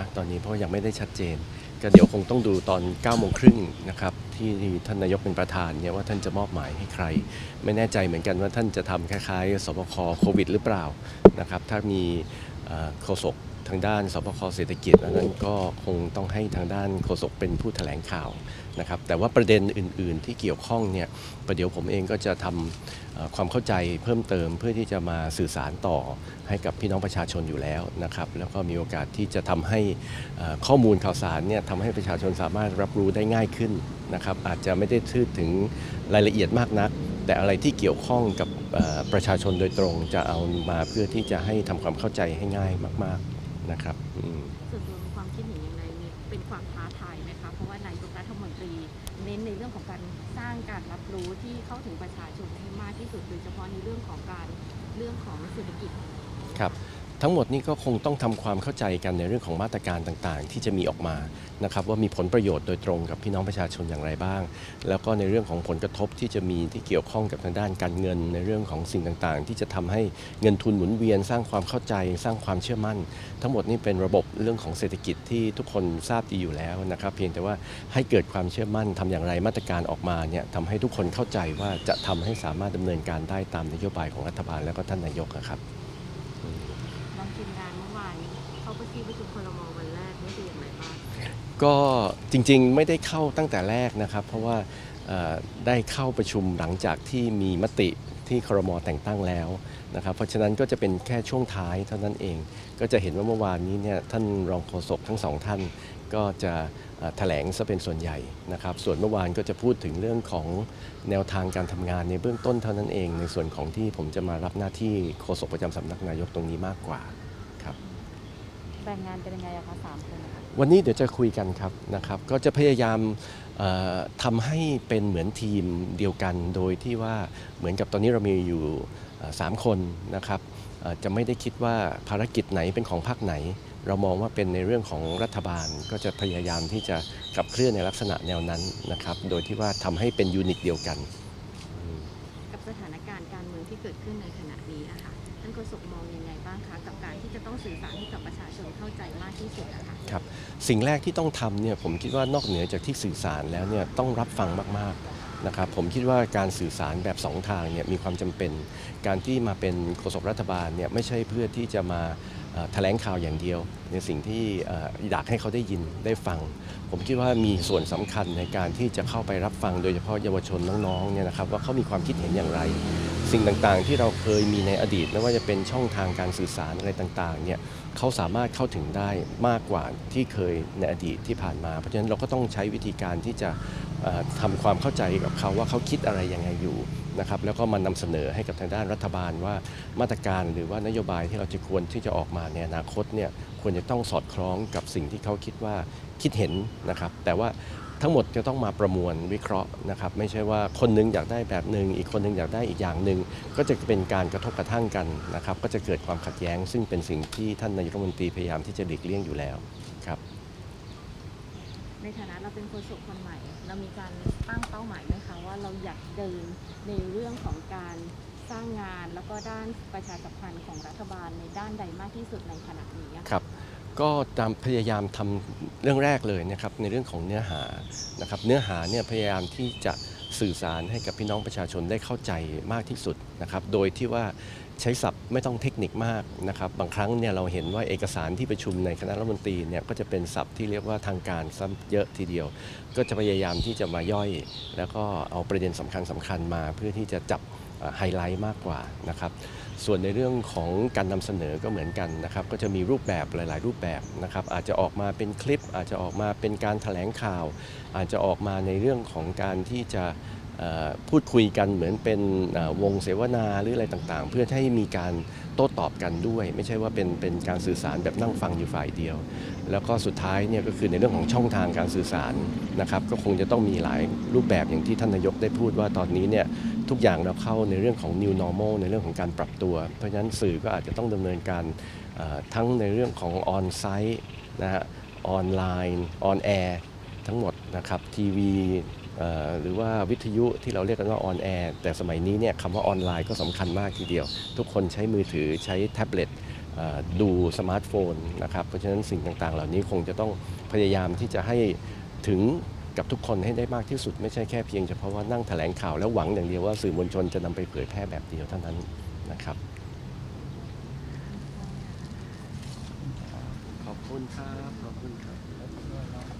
นะตอนนี้เพราะยังไม่ได้ชัดเจน ก็เดี๋ยวคงต้องดูตอน9โมงครึ่งนะครับที่ท่านนายกเป็นประธานเนี่ยว่าท่านจะมอบหมายให้ใคร ไม่แน่ใจเหมือนกันว่าท่านจะทำคล้ายๆสบคโควิดหรือเปล่านะครับถ้ามีเอ่อโฆษก ทางด้านสบคเศรษฐกิจอันนั้นก็คงต้องให้ทางด้านโฆษกเป็นผู้แถลงข่าวนะครับแต่ว่าประเด็นอื่น ๆ ที่เกี่ยวข้องเนี่ยประเดี๋ยวผมเองก็จะทำเอ่อความเข้าใจเพิ่มเติมเพื่อที่จะมาสื่อสารต่อให้กับพี่น้องประชาชนอยู่แล้วนะครับแล้วก็มีโอกาสที่จะทำให้ข้อมูลข่าวสารเนี่ยทำให้ประชาชนสามารถรับรู้ได้ง่ายขึ้นนะครับอาจจะไม่ได้ทืดถึงรายละเอียดมากนัก แต่อะไรที่เกี่ยวข้องกับประชาชนโดยตรงจะเอามาเพื่อที่จะให้ทำความเข้าใจให้ง่ายมาก ๆ นะครับอืม ส่วนตัวมีความคิดเห็นอย่างไรมีเป็นความท้าทายไหมคะ เพราะว่านายกรัฐมนตรีเน้นในเรื่องของการสร้างการรับรู้ที่เข้าถึงประชาชนให้มากที่สุดโดยเฉพาะในเรื่องของการเรื่องของเศรษฐกิจ ครับ ทั้งหมดนี้ก็คงต้องทำความเข้าใจกันในเรื่องของมาตรการต่างๆ ที่จะมีออกมานะครับว่ามีผลประโยชน์โดยตรงกับพี่น้องประชาชนอย่างไรบ้าง แล้วก็ในเรื่องของผลกระทบที่จะมีที่เกี่ยวข้องกับทางด้านการเงิน ในเรื่องของสิ่งต่างๆ ที่จะทำให้เงินทุนหมุนเวียน สร้างความเข้าใจ สร้างความเชื่อมั่น ทั้งหมดนี้เป็นระบบเรื่องของเศรษฐกิจที่ทุกคนทราบดีอยู่แล้วนะครับเพียงแต่ว่าให้เกิดความเชื่อมั่นทำอย่างไรมาตรการออกมาเนี่ยทำให้ทุกคนเข้าใจว่าจะทำให้สามารถดำเนินการได้ตามนโยบายของรัฐบาลและก็ท่านนายกอะครับ ทีมงานเมื่อวานเข้าไปที่ประชุมครมวันแรกนี่คืออย่างไรบ้างก็จริงๆไม่ได้เข้าตั้งแต่แรกนะครับ เพราะว่าได้เข้าประชุมหลังจากที่มีมติที่ครมแต่งตั้งแล้วนะครับ เพราะฉะนั้นก็จะเป็นแค่ช่วงท้ายเท่านั้นเอง ก็จะเห็นว่าเมื่อวานนี้เนี่ยท่านรองโฆษกทั้งสองท่าน ก็จะเอ่อแถลงซะเป็นส่วนใหญ่นะครับ ส่วนเมื่อวานก็จะพูดถึงเรื่องของแนวทางการทำงานในเบื้องต้นเท่านั้นเอง ในส่วนของที่ผมจะมารับหน้าที่โฆษกประจำสำนักนายกตรงนี้มากกว่าครับแบ่งงานเป็นยังไงอะคะสามคนนะคะวันนี้เดี๋ยวจะคุยกันครับนะครับ ก็จะพยายามเอ่อทำให้เป็นเหมือนทีมเดียวกัน โดยที่ว่าเหมือนกับตอนนี้เรามีอยู่เอ่อสามคนนะครับเอ่อจะไม่ได้คิดว่าภารกิจไหนเป็นของพรรคไหน เรามองว่าเป็นในเรื่องของรัฐบาลก็จะพยายามที่จะขับเคลื่อนในลักษณะแนวนั้นนะครับ โดยที่ว่าทำให้เป็นยูนิตเดียวกัน กับสถานการณ์การเมืองที่เกิดขึ้นในขณะนี้อะค่ะท่านโฆษกมองยังไงบ้างคะกับการที่จะต้องสื่อสารให้กับประชาชนเข้าใจมากที่สุดอะค่ะครับสิ่งแรกที่ต้องทำเนี่ยผมคิดว่านอกเหนือจากที่สื่อสารแล้วเนี่ยต้องรับฟังมากๆนะครับผมคิดว่าการสื่อสารแบบสองทางเนี่ยมีความจำเป็น การที่มาเป็นโฆษกรัฐบาลเนี่ยไม่ใช่เพื่อที่จะมาเอ่อ แถลงข่าวอย่างเดียว ในสิ่งที่อยากให้เขาได้ยินได้ฟัง ผมคิดว่ามีส่วนสำคัญในการที่จะเข้าไปรับฟังโดยเฉพาะเยาวชนน้องๆเนี่ยนะครับว่าเขามีความคิดเห็นอย่างไร สิ่งต่างๆที่เราเคยมีในอดีตไม่ว่าจะเป็นช่องทางการสื่อสารอะไรต่างๆเนี่ยเขาสามารถเข้าถึงได้มากกว่าที่เคยในอดีตที่ผ่านมา เพราะฉะนั้นเราก็ต้องใช้วิธีการที่จะ ทำความเข้าใจกับเขาว่าเขาคิดอะไรยังไงอยู่นะครับแล้วก็มานำเสนอให้กับทางด้านรัฐบาลว่ามาตรการหรือว่านโยบายที่เราจะควรที่จะออกมาในอนาคตเนี่ยควรจะต้องสอดคล้องกับสิ่งที่เขาคิดว่าคิดเห็นนะครับแต่ว่าทั้งหมดจะต้องมาประมวลวิเคราะห์นะครับไม่ใช่ว่าคนนึงอยากได้แบบหนึ่งอีกคนนึงอยากได้อีกอย่างหนึ่งก็จะเป็นการกระทบกระทั่งกันนะครับก็จะเกิดความขัดแย้ง ซึ่งเป็นสิ่งที่ท่านนายกรัฐมนตรีพยายามที่จะหลีกเลี่ยงอยู่แล้วครับ ในฐานะเราเป็นโฆษกคนใหม่ เรามีการตั้งเป้าหมายไหมคะว่าเราอยากเดินในเรื่องของการสร้างงาน แล้วก็ด้านประชาสัมพันธ์ของรัฐบาลในด้านใดมากที่สุดในขณะนี้อะครับก็ตามพยายามทำเรื่องแรกเลยนะครับในเรื่องของเนื้อหานะครับเนื้อหาเนี่ยพยายามที่จะสื่อสารให้กับพี่น้องประชาชนได้เข้าใจมากที่สุดนะครับโดยที่ว่า ใช้ศัพท์ไม่ต้องเทคนิคมากนะครับบางครั้งเนี่ยเราเห็นว่าเอกสารที่ประชุมในคณะรัฐมนตรีเนี่ยก็จะเป็นศัพท์ที่เรียกว่าทางการซ้ำเยอะทีเดียว ก็จะพยายามที่จะมาย่อย แล้วก็เอาประเด็นสำคัญสคัญมา เพื่อที่จะจับไฮไลท์มากกว่านะครับส่วนในเรื่องของการนำเสนอก็เหมือนกันนะครับก็จะมีรูปแบบหลาย ๆ รูปแบบนะครับอาจจะออกมาเป็นคลิป อาจจะออกมาเป็นการแถลงข่าว อาจจะออกมาในเรื่องของการที่จะ พูดคุยกันเหมือนเป็นวงเสวนาหรืออะไรต่างๆ เพื่อให้มีการโต้ตอบกันด้วย ไม่ใช่ว่าเป็นเป็นการสื่อสารแบบนั่งฟังอยู่ฝ่ายเดียว แล้วก็สุดท้ายเนี่ยก็คือในเรื่องของช่องทางการสื่อสารนะครับก็คงจะต้องมีหลายรูปแบบอย่างที่ท่านนายกได้พูดว่าตอนนี้เนี่ยทุกอย่างเราเข้าในเรื่องของ new normal ในเรื่องของการปรับตัว เพราะฉะนั้นสื่อก็อาจจะต้องดำเนินการทั้งในเรื่องของ on site นะฮะออนไลน์ on air ทั้งหมดนะครับทีวี หรือว่าวิทยุที่เราเรียกกันว่า on air แต่สมัยนี้เนี่ยคำว่าออนไลน์ก็สำคัญมากทีเดียว ทุกคนใช้มือถือใช้แท็บเล็ตดูสมาร์ทโฟนนะครับ เพราะฉะนั้นสิ่งต่างๆ เหล่านี้คงจะต้องพยายามที่จะให้ถึงกับทุกคนให้ได้มากที่สุด ไม่ใช่แค่เพียงเฉพาะว่านั่งแถลงข่าวแล้วหวังอย่างเดียวว่าสื่อมวลชนจะนำไปเผยแพร่แบบเดียวเท่านั้นนะครับ ขอบคุณครับ ขอบคุณครับ